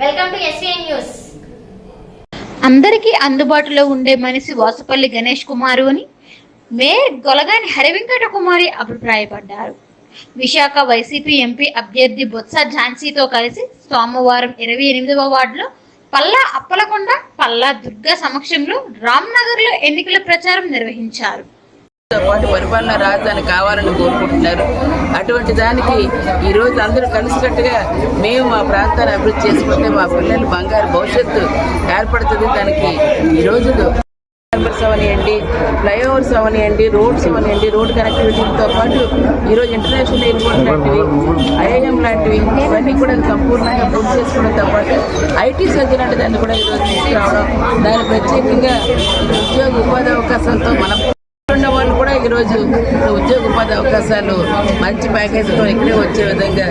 Welcome to SVN news అందరికీ అందుబాటులో ఉండే మనిషి వాసుపల్లి గణేష్ కుమారు అని మేయర్ గొలగాని హరివెంకట కుమారి అభిప్రాయపడ్డారు. విశాఖ వైసీపీ ఎంపీ అభ్యర్థి బొత్స ఝాన్సీతో కలిసి సోమవారం ఇరవై ఎనిమిదవ వార్డులో పల్లా అప్పలకొండ పల్లా దుర్గా సమక్షంలో రామ్నగర్లో ఎన్నికల ప్రచారం నిర్వహించారు. పాటు పరిపాలన రాజధాని కావాలని కోరుకుంటున్నారు. అటువంటి దానికి ఈ రోజు అందరూ కలిసికట్టుగా మేము మా ప్రాంతాన్ని అభివృద్ధి చేసుకుంటే మా పిల్లలు బంగారు భవిష్యత్తు ఏర్పడుతుంది. దానికి ఈ రోజు హార్బర్స్ అవనివ్వండి ఫ్లైఓవర్స్ అవనివ్వండి రోడ్స్ అవనివ్వండి రోడ్ కనెక్టివిటీతో పాటు ఈరోజు ఇంటర్నేషనల్ ఎయిర్పోర్ట్ లాంటివి ఐఐఎం లాంటివి ఇవన్నీ కూడా సంపూర్ణంగా పూర్తి చేసుకోవడంతో పాటు ఐటీ సర్జీ లాంటి దాన్ని కూడా ఈరోజు తీసుకురావడం దాని ప్రత్యేకంగా ఉద్యోగ ఉపాధి అవకాశాలతో మనం ఈరోజు ఉద్యోగ ఉపాధి అవకాశాలు మంచి ప్యాకేజీతో ఇక్కడే వచ్చే విధంగా